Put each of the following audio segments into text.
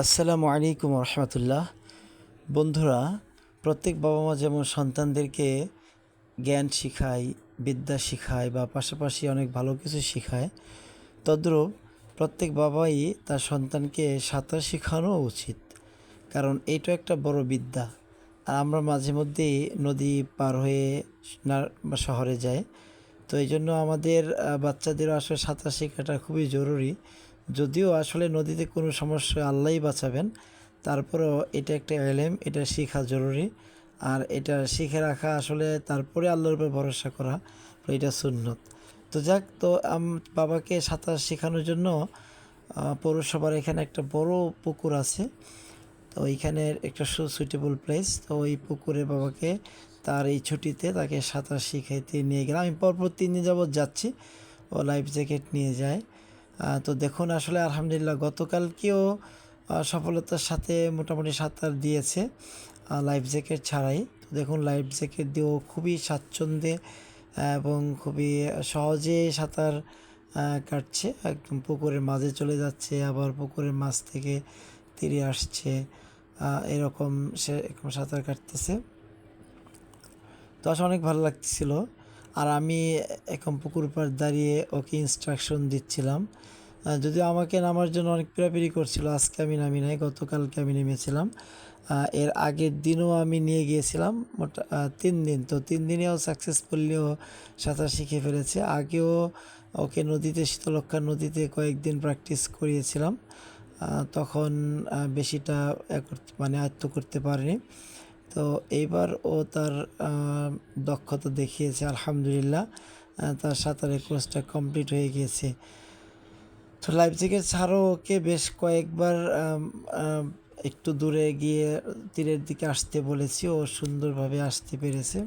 আসসালামু আলাইকুম রহমতুল্লাহ বন্ধুরা, প্রত্যেক বাবা মা যেমন সন্তানদেরকে জ্ঞান শিখায়, বিদ্যা শিখায় বা পাশাপাশি অনেক ভালো কিছু শিখায়, তদ্রূপ প্রত্যেক বাবাই তার সন্তানকে সাঁতার শেখানো উচিত। কারণ এইটা একটা বড় বিদ্যা। আর আমরা মাঝে মধ্যেই নদী পার হয়ে শহরে যাই। তো এই জন্য আমাদের বাচ্চাদেরও আসলে সাঁতার শেখাটা খুবই জরুরি। যদিও আসলে নদীতে কোনো সমস্যা আল্লাহই বাঁচাবেন, তারপরেও এটা একটা এলেম, এটা শেখা জরুরি। আর এটা শিখে রাখা আসলে তারপরে আল্লাহর উপর ভরসা করা, এটা সুন্নত। তো যাক, তো বাবাকে সাঁতার শেখানোর জন্য পৌরসভার এখানে একটা বড় পুকুর আছে। তো ওইখানে একটা সুইটেবল প্লেস তো ওই পুকুরে বাবাকে তার এই ছুটিতে তাকে সাঁতার শিখাইতে নিয়ে গেলাম। আমি পরপর তিন দিন যাবৎ যাচ্ছি, ও লাইফ জ্যাকেট নিয়ে যায়। তো দেখুন, আসলে আলহামদুলিল্লাহ গতকালকেও সফলতার সাথে মোটামুটি সাঁতার দিয়েছে লাইফ জ্যাকেট ছাড়াই। তো দেখুন লাইফ জ্যাকেট দিয়েও খুবই স্বাচ্ছন্দ্যে এবং খুবই সহজে সাঁতার কাটছে। একদম পুকুরের মাঝে চলে যাচ্ছে, আবার পুকুরের মাছ থেকে তীরে আসছে এরকম সে, এরকম সাঁতার কাটতেছে। তো আসলে অনেক ভালো লাগছিল আর আমি এখন পুকুর পাড় দাঁড়িয়ে ওকে ইনস্ট্রাকশন দিচ্ছিলাম। যদিও আমাকে নামার জন্য অনেক পিড়াপিড়ি করছিল, আজকে আমি নামি নাই, গতকালকে আমি নেমেছিলাম। এর আগের দিনও আমি নিয়ে গিয়েছিলাম, মোটা তিন দিন। তো তিন দিনেও সাকসেসফুলিও সাঁতার শিখে ফেলেছে। আগেও ওকে নদীতে শীতলক্ষা নদীতে কয়েকদিন প্র্যাকটিস করিয়েছিলাম। তখন বেশিটা মানে আয়ত্ত করতে পারেনি। তো এইবার ও তার দক্ষতা দেখিয়েছে, আলহামদুলিল্লাহ। তার সাঁতারের কোর্সটা কমপ্লিট হয়ে গিয়েছে। তো লাইফ জ্যাকেট ছাড়াও ওকে বেশ কয়েকবার একটু দূরে গিয়ে তীরের দিকে আসতে বলেছি, ও সুন্দরভাবে আসতে পেরেছে।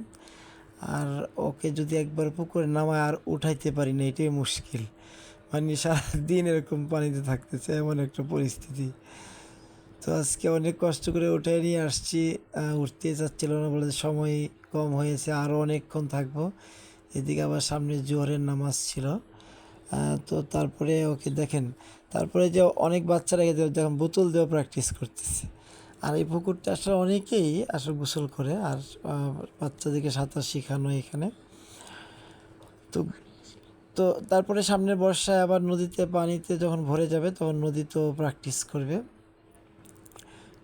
আর ওকে যদি একবার পুকুরে নামায়, আর উঠাইতে পারি না, এটাই মুশকিল। মানে সারাদিন এরকম পানিতে থাকতেছে, এমন একটা পরিস্থিতি। তো আজকে অনেক কষ্ট করে উঠে নিয়ে আসছি। উঠতে চাচ্ছিল না বলে সময় কম হয়েছে আরও অনেকক্ষণ থাকব। এদিকে আবার সামনে জোহরের নামাজ ছিল। তো তারপরে ওকে দেখেন, তারপরে যে অনেক বাচ্চারা এই যে বোতল দিয়েও প্র্যাকটিস করতেছে। আর এই পুকুরটা আসলে অনেকেই আসলে গোসল করে, আর বাচ্চাদেরকে সাঁতার শেখানো এখানে। তো তো তারপরে সামনের বর্ষায় আবার নদীতে, পানিতে যখন ভরে যাবে, তখন নদীতেও প্র্যাকটিস করবে।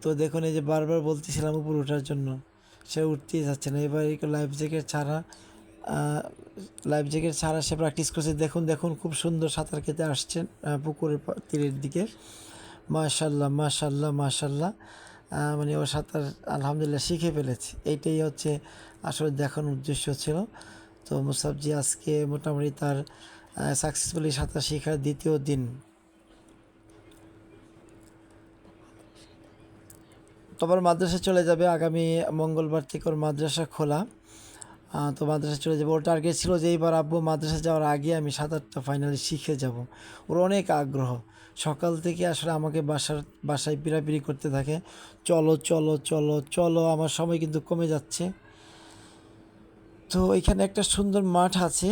তো দেখুন, এই যে বারবার বলতেছিলাম উপর ওঠার জন্য, সে উঠতেই যাচ্ছে না। এবার লাইফ জ্যাকেট ছাড়া লাইফ জ্যাকেট ছাড়া সে প্র্যাকটিস করছে। দেখুন দেখুন, খুব সুন্দর সাঁতার কেটে আসছেন পুকুরের তীরের দিকে। মাশাল্লাহ মাশাল্লাহ মাশাল্লাহ মানে ও সাঁতার আলহামদুলিল্লাহ শিখে ফেলেছে। এইটাই হচ্ছে আসলে দেখানোর উদ্দেশ্য ছিল। তো মুসাফজি আজকে মোটামুটি তার সাকসেসফুলি সাঁতার শেখার দ্বিতীয় দিন। আবার মাদ্রাসা চলে যাবে আগামী মঙ্গলবার থেকে ওর মাদ্রাসা খোলা। তো মাদ্রাসা চলে যাবে। ওর টার্গেট ছিল যে এইবার আব্বু মাদ্রাসা যাওয়ার আগে আমি সাঁতারটা ফাইনালি শিখে যাব। ওর অনেক আগ্রহ। সকাল থেকে আসলে আমাকে বাসার, বাসায় পিড়াপিড়ি করতে থাকে। চলো চলো চলো চলো, আমার সময় কিন্তু কমে যাচ্ছে। তো এখানে একটা সুন্দর মাঠ আছে।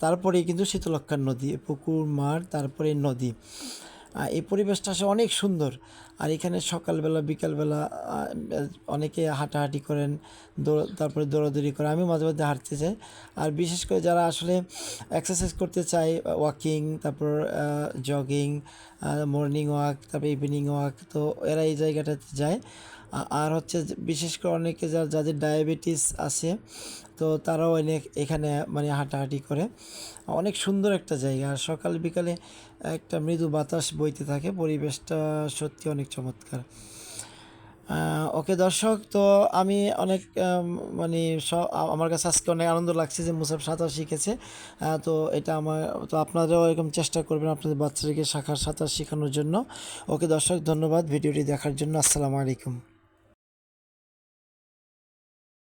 তারপরে কিন্তু শীতলক্ষার নদী, পুকুর, মাঠ, তারপরে নদী। এই পরিবেশটা আসলে অনেক সুন্দর। আর এখানে সকালবেলা, বিকালবেলা অনেকে হাঁটাহাঁটি করেন, দৌড়, তারপরে দৌড়াদৌড়ি করেন আমি মাঝে মাঝে হাঁটতে চাই আর বিশেষ করে যারা আসলে এক্সারসাইজ করতে চায় ওয়াকিং তারপর জগিং মর্নিং ওয়াক তারপর ইভিনিং ওয়াক তো এরা এই জায়গাটাতে যায়। আর হচ্ছে বিশেষ করে অনেকে যার, যাদের ডায়াবেটিস আছে, তো তারাও অনেক এখানে মানে হাঁটাহাঁটি করে। অনেক সুন্দর একটা জায়গা। আর সকাল বিকালে একটা মৃদু বাতাস বইতে থাকে। পরিবেশটা সত্যি অনেক চমৎকার। ওকে দর্শক, তো আমি অনেক মানে আমার কাছে আজকে অনেক আনন্দ লাগছে যে মুসাফ সাঁতার শিখেছে। তো এটা আমার, তো আপনারাও এরকম চেষ্টা করবেন আপনাদের বাচ্চাদেরকে শাখার সাঁতার শেখানোর জন্য। ওকে দর্শক, ধন্যবাদ ভিডিওটি দেখার জন্য। আসসালামু আলাইকুম।